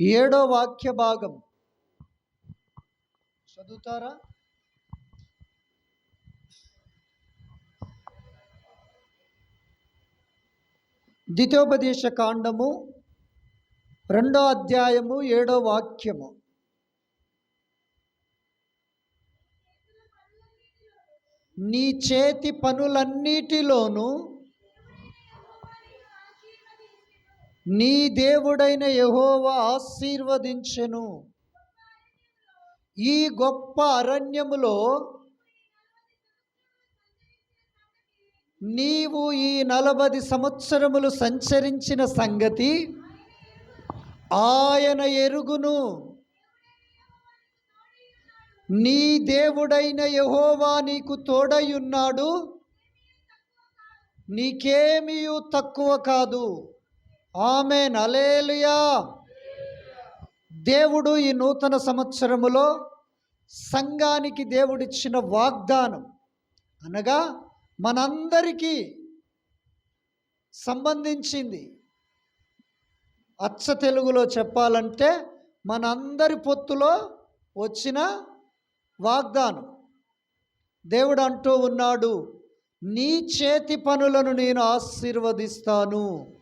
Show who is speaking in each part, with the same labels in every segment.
Speaker 1: ఏడో వాక్య భాగం. చదువుతారా? ద్వితోపదేశ కాండము రెండో అధ్యాయము ఏడో వాక్యము. నీ చేతి పనులన్నిటిలోనూ నీ దేవుడైన యహోవా ఆశీర్వదించెను. ఈ గొప్ప అరణ్యములో నీవు ఈ నలభై సంవత్సరములు సంచరించిన సంగతి ఆయన ఎరుగును. నీ దేవుడైన యహోవా నీకు తోడయున్నాడు నీకేమీ తక్కువ కాదు. ఆమె నలేలుయా దేవుడు ఈ నూతన సంవత్సరములో సంఘానికి దేవుడిచ్చిన వాగ్దానం అనగా మనందరికీ సంబంధించింది. అచ్చ తెలుగులో చెప్పాలంటే మనందరి పొత్తులో వచ్చిన వాగ్దానం. దేవుడు అంటూ ఉన్నాడు నీ చేతి పనులను నేను ఆశీర్వదిస్తాను.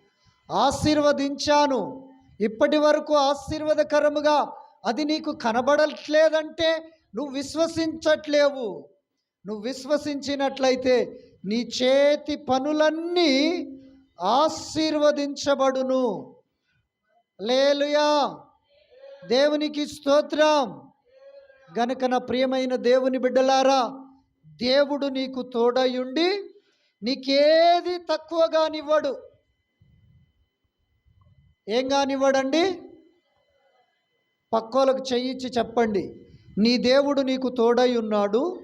Speaker 1: ఆశీర్వదించాను. ఇప్పటి వరకు ఆశీర్వదకరముగా అది నీకు కనబడట్లేదంటే నువ్వు విశ్వసించట్లేవు. నువ్వు విశ్వసించినట్లయితే నీ చేతి పనులన్నీ ఆశీర్వదించబడును. లేలుయా దేవునికి స్తోత్రం. గనుక నా ప్రియమైన దేవుని బిడ్డలారా దేవుడు నీకు తోడయుండి నీకేది తక్కువగానివ్వడు ఏం కానివ్వడండి? పక్కోలకు చెయ్యిచ్చి చెప్పండి. నీ దేవుడు నీకు తోడై ఉన్నాడు.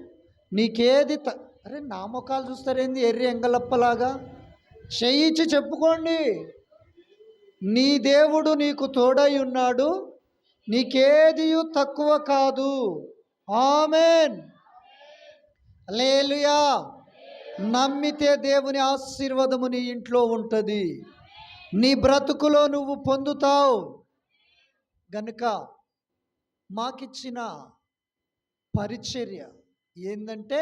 Speaker 1: నీకేది త అరే నా చూస్తారేంది? ఎర్రి ఎంగలప్పలాగా. చెయ్యిచ్చి చెప్పుకోండి. నీ దేవుడు నీకు తోడై ఉన్నాడు. నీకేది తక్కువ కాదు. ఆమెన్. లేలుయా నమ్మితే దేవుని ఆశీర్వాదము నీ ఇంట్లో ఉంటుంది. నీ బ్రతుకులో నువ్వు పొందుతావు. గనుక మాకిచ్చిన పరిచర్య ఏంటంటే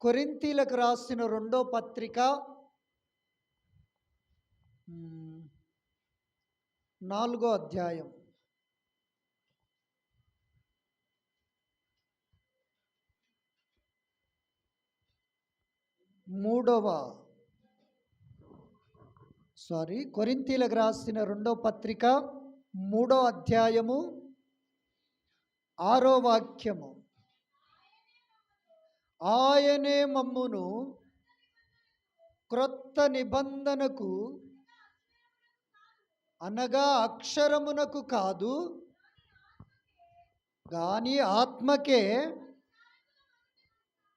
Speaker 1: కొరింతీలకు రాసిన రెండో పత్రిక నాలుగో అధ్యాయం. మూడవ సారీ కొరింతీలకు రాసిన రెండో పత్రిక మూడో అధ్యాయము ఆరో వాక్యము. ఆయనే మమ్మును క్రొత్త నిబంధనకు అనగా అక్షరమునకు కాదు కానీ ఆత్మకే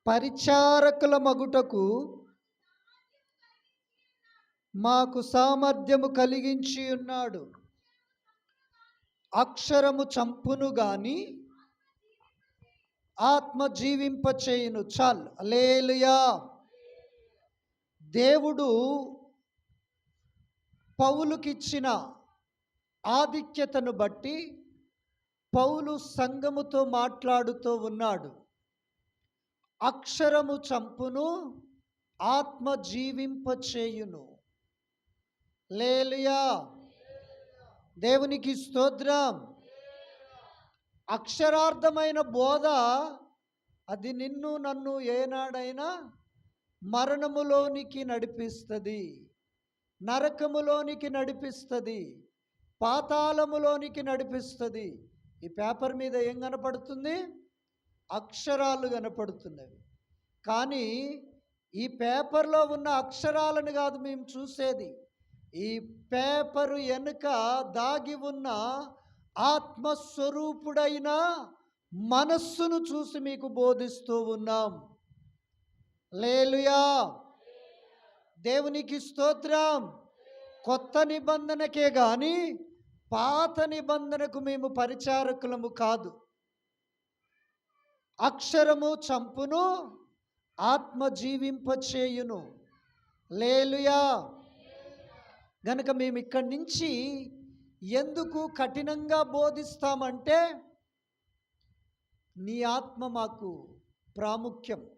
Speaker 1: పరిచారకుల మగుటకు మాకు సామర్థ్యము కలిగించి ఉన్నాడు. అక్షరము చంపును గాని ఆత్మ జీవింపచేయును. చాల్. అలేలుయా దేవుడు పౌలుకిచ్చిన ఆధిక్యతను బట్టి పౌలు సంఘముతో మాట్లాడుతూ ఉన్నాడు. అక్షరము చంపును ఆత్మ జీవింపచేయును. లేలుయా దేవునికి స్తోత్రం. అక్షరార్థమైన బోధ అది నిన్ను నన్ను ఏనాడైనా మరణములోనికి నడిపిస్తుంది. నరకములోనికి నడిపిస్తుంది. పాతాళములోనికి నడిపిస్తుంది. ఈ పేపర్ మీద ఏం కనపడుతుంది? అక్షరాలు కనపడుతున్నవి. కానీ ఈ పేపర్లో ఉన్న అక్షరాలను కాదు మేము చూసేది. ఈ పేపరు వెనుక దాగి ఉన్న ఆత్మస్వరూపుడైన మనస్సును చూసి మీకు బోధిస్తూ ఉన్నాం. లేలుయా. దేవునికి స్తోత్రం. కొత్త నిబంధనకే కానీ పాత నిబంధనకు మేము పరిచారకులము కాదు. అక్షరము చంపును ఆత్మ జీవింపచేయును లేలుయా. గనక మేము ఇక్కడి నుంచి ఎందుకు కఠినంగా బోధిస్తామంటే నీ ఆత్మ మాకు ప్రాముఖ్యం.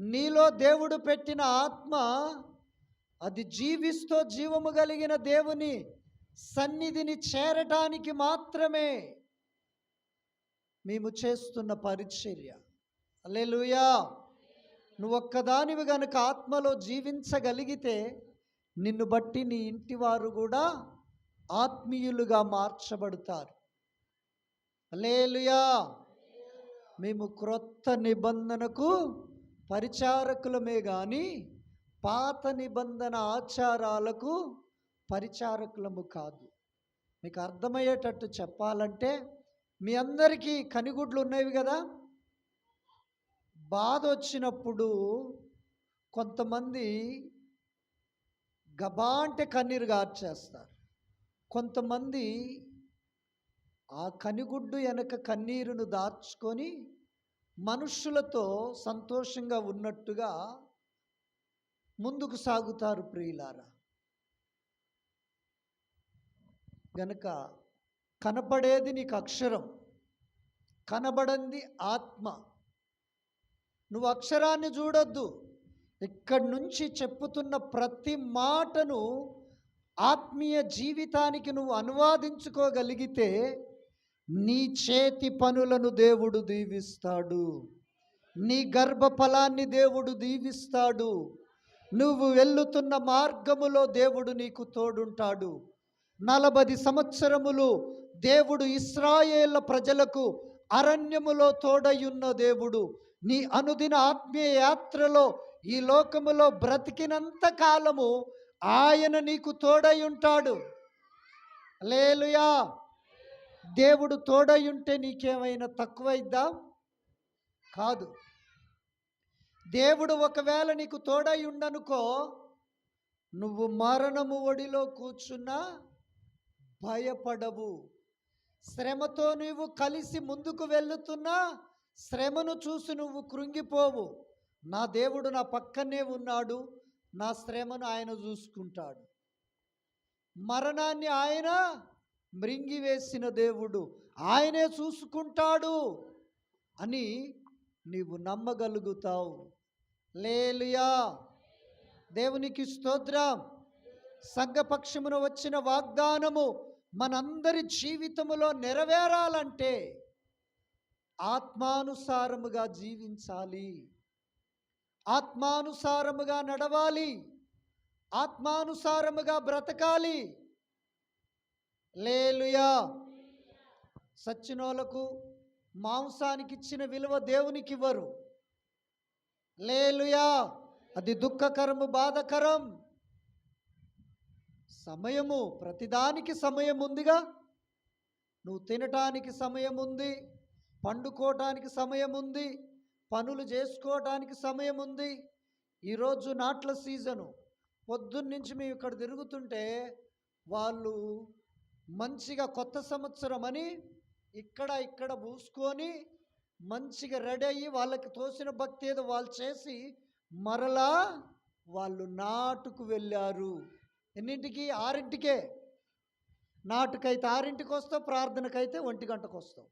Speaker 1: నీలో దేవుడు పెట్టిన ఆత్మ అది జీవిస్తూ జీవము కలిగిన దేవుని సన్నిధిని చేరటానికి మాత్రమే మేము చేస్తున్న పరిచర్య. అల్లెలుయా నువ్వు ఒక్కదానివి గనుక ఆత్మలో జీవించగలిగితే నిన్ను బట్టి నీ ఇంటి వారు కూడా ఆత్మీయులుగా మార్చబడతారు. లేలుయా మేము క్రొత్త నిబంధనకు పరిచారకులమే కానీ పాత నిబంధన ఆచారాలకు పరిచారకులము కాదు. మీకు అర్థమయ్యేటట్టు చెప్పాలంటే మీ అందరికీ కనిగుడ్లు ఉన్నవి కదా? బాధ వచ్చినప్పుడు కొంతమంది గబా అంటే కన్నీరు గార్చేస్తారు. కొంతమంది ఆ కనిగుడ్డు వెనక కన్నీరును దాచుకొని మనుషులతో సంతోషంగా ఉన్నట్టుగా ముందుకు సాగుతారు ప్రియులారా. గనక కనపడేది నీకు అక్షరం కనబడంది ఆత్మ నువ్వు అక్షరాన్ని చూడొద్దు. ఇక్కడి నుంచి చెప్పుతున్న ప్రతి మాటను ఆత్మీయ జీవితానికి నువ్వు అనువాదించుకోగలిగితే నీ చేతి పనులను దేవుడు దీవిస్తాడు. నీ గర్భఫలాన్ని దేవుడు దీవిస్తాడు. నువ్వు వెళ్ళుతున్న మార్గములో దేవుడు నీకు తోడుంటాడు. నలభై సంవత్సరములు దేవుడు ఇస్రాయేళ్ళ ప్రజలకు అరణ్యములో తోడయున్న దేవుడు నీ అనుదిన ఆత్మీయ యాత్రలో ఈ లోకములో బ్రతికినంత కాలము ఆయన నీకు తోడై ఉంటాడు. లేలుయా దేవుడు తోడై ఉంటే నీకేమైనా తక్కువైద్దా? కాదు. దేవుడు ఒకవేళ నీకు తోడై ఉండనుకో నువ్వు మరణము ఒడిలో కూర్చున్నా భయపడవు. శ్రమతో నువ్వు కలిసి ముందుకు వెళ్తున్నా శ్రమను చూసి నువ్వు కృంగిపోవు. నా దేవుడు నా పక్కనే ఉన్నాడు. నా శ్రమను ఆయన చూసుకుంటాడు. మరణాన్ని ఆయన మృంగివేసిన దేవుడు. ఆయనే చూసుకుంటాడు అని నీవు నమ్మగలుగుతావు. లేలుయా దేవునికి స్తోత్రం. సంఘపక్షమున వచ్చిన వాగ్దానము మనందరి జీవితములో నెరవేరాలంటే ఆత్మానుసారముగా జీవించాలి. ఆత్మానుసారముగా నడవాలి. ఆత్మానుసారముగా బ్రతకాలి. లేలుయా సచ్చినోలకు మాంసానికి ఇచ్చిన విలువ దేవునికి ఇవ్వరు లేలుయా అది దుఃఖకరము బాధకరం. సమయము ప్రతిదానికి సమయం ఉందిగా నువ్వు తినటానికి సమయం ఉంది పండుకోవటానికి సమయం ఉంది పనులు చేసుకోవటానికి సమయం ఉంది ఈరోజు నాట్ల సీజను. పొద్దున్నుంచి మేము ఇక్కడ తిరుగుతుంటే వాళ్ళు మంచిగా కొత్త సంవత్సరం అని ఇక్కడ ఇక్కడ పూసుకొని మంచిగా రెడీ అయ్యి వాళ్ళకి తోసిన భక్తి ఏదో వాళ్ళు చేసి మరలా వాళ్ళు నాటుకు వెళ్ళారు. ఎన్నింటికి? ఆరింటికే. నాటుకైతే ఆరింటికి వస్తావు ప్రార్థనకైతే ఒంటి గంటకు వస్తావు